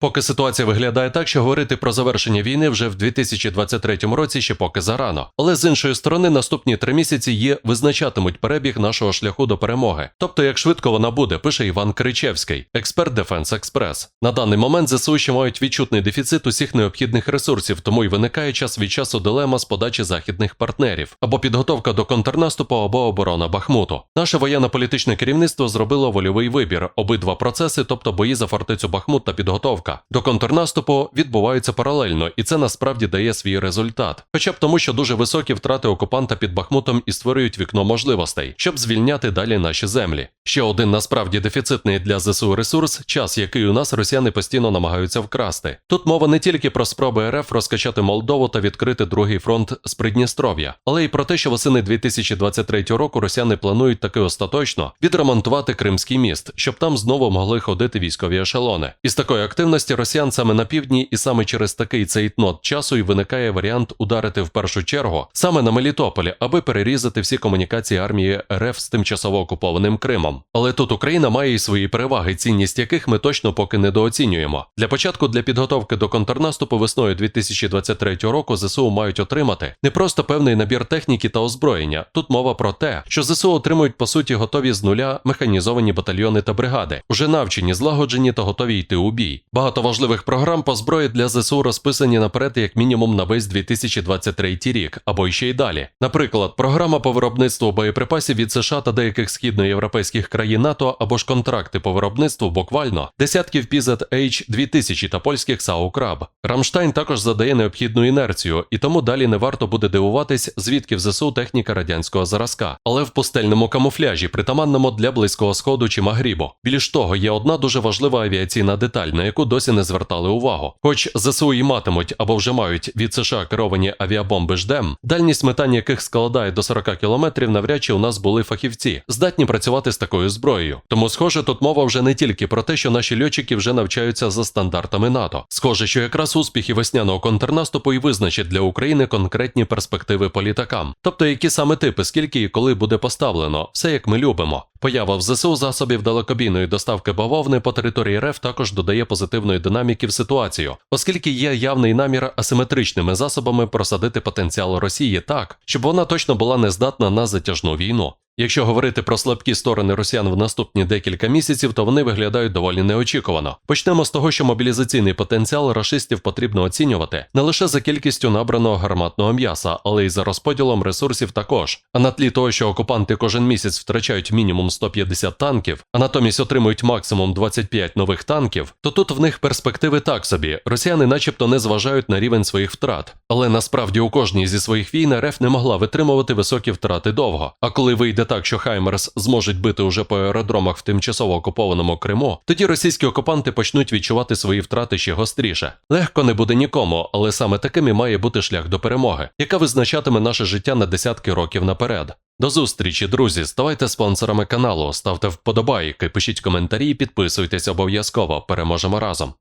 Поки ситуація виглядає так, що говорити про завершення війни вже в 2023 році ще поки зарано. Але з іншої сторони, наступні три місяці є визначатимуть перебіг нашого шляху до перемоги. Тобто, як швидко вона буде, пише Іван Кричевський, експерт Defense Express. На даний момент ЗСУ ще мають відчутний дефіцит усіх необхідних ресурсів, тому й виникає час від часу дилема з подачі західних партнерів або підготовка до контрнаступу, або оборона Бахмуту. Наше воєнно-політичне керівництво зробило вольовий вибір. Обидва процеси, тобто бої за фортецю Бахмут та підготовка до контрнаступу, відбуваються паралельно, і це насправді дає свій результат. Хоча б тому, що дуже високі втрати окупанта під Бахмутом і створюють вікно можливостей, щоб звільняти далі наші землі. Ще один насправді дефіцитний для ЗСУ ресурс час, який у нас росіяни постійно намагаються вкрасти. Тут мова не тільки про спроби РФ розкачати Молдову та відкрити другий фронт з Придністров'я, але й про те, що восени 2023 року росіяни планують таки остаточно відремонтувати Кримський міст, щоб там знову могли ходити військові ешелони. Із такої активності росіян саме на півдні, і саме через такий цейтнот часу і виникає варіант ударити в першу чергу саме на Мелітополі, аби перерізати всі комунікації армії РФ з тимчасово окупованим Кримом. Але тут Україна має і свої переваги, цінність яких ми точно поки недооцінюємо. Для початку для підготовки до контрнаступу весною 2023 року ЗСУ мають отримати не просто певний набір техніки та озброєння. Тут мова про те, що ЗСУ отримують по суті готові з нуля механізовані батальйони та бригади, уже навчені, злагоджені та готові йти у бій. Важливих програм по зброї для ЗСУ розписані наперед як мінімум на весь 2023 рік, або ще й далі. Наприклад, програма по виробництву боєприпасів від США та деяких східноєвропейських країн НАТО або ж контракти по виробництву буквально десятків PZH 2000 та польських САУ Краб. Рамштайн також задає необхідну інерцію, і тому далі не варто буде дивуватись, звідки в ЗСУ техніка радянського зразка, але в пустельному камуфляжі, притаманному для близького сходу чи Магрібу. Більш того, є одна дуже важлива авіаційна деталь, на яку досі не звертали увагу. Хоч ЗСУ і матимуть або вже мають від США керовані авіабомби «Ждем», дальність метання яких складає до 40 кілометрів, навряд чи у нас були фахівці, здатні працювати з такою зброєю. Тому, схоже, тут мова вже не тільки про те, що наші льотчики вже навчаються за стандартами НАТО. Схоже, що якраз успіхи весняного контрнаступу і визначать для України конкретні перспективи по літакам, тобто які саме типи, скільки і коли буде поставлено, все як ми любимо. Поява в ЗСУ засобів далекобійної доставки бавовни по території РФ також додає позитивної динаміки в ситуацію, оскільки є явний намір асиметричними засобами просадити потенціал Росії так, щоб вона точно була нездатна на затяжну війну. Якщо говорити про слабкі сторони росіян в наступні декілька місяців, то вони виглядають доволі неочікувано. Почнемо з того, що мобілізаційний потенціал рашистів потрібно оцінювати не лише за кількістю набраного гарматного м'яса, але й за розподілом ресурсів також. А на тлі того, що окупанти кожен місяць втрачають мінімум 150 танків, а натомість отримують максимум 25 нових танків, то тут в них перспективи так собі. Росіяни, начебто, не зважають на рівень своїх втрат. Але насправді у кожній зі своїх війн РФ не могла витримувати високі втрати довго. А коли вийде так, що Хаймерс зможуть бити уже по аеродромах в тимчасово окупованому Криму, тоді російські окупанти почнуть відчувати свої втрати ще гостріше. Легко не буде нікому, але саме таким і має бути шлях до перемоги, яка визначатиме наше життя на десятки років наперед. До зустрічі, друзі! Ставайте спонсорами каналу, ставте вподобайки, пишіть коментарі, підписуйтесь обов'язково. Переможемо разом.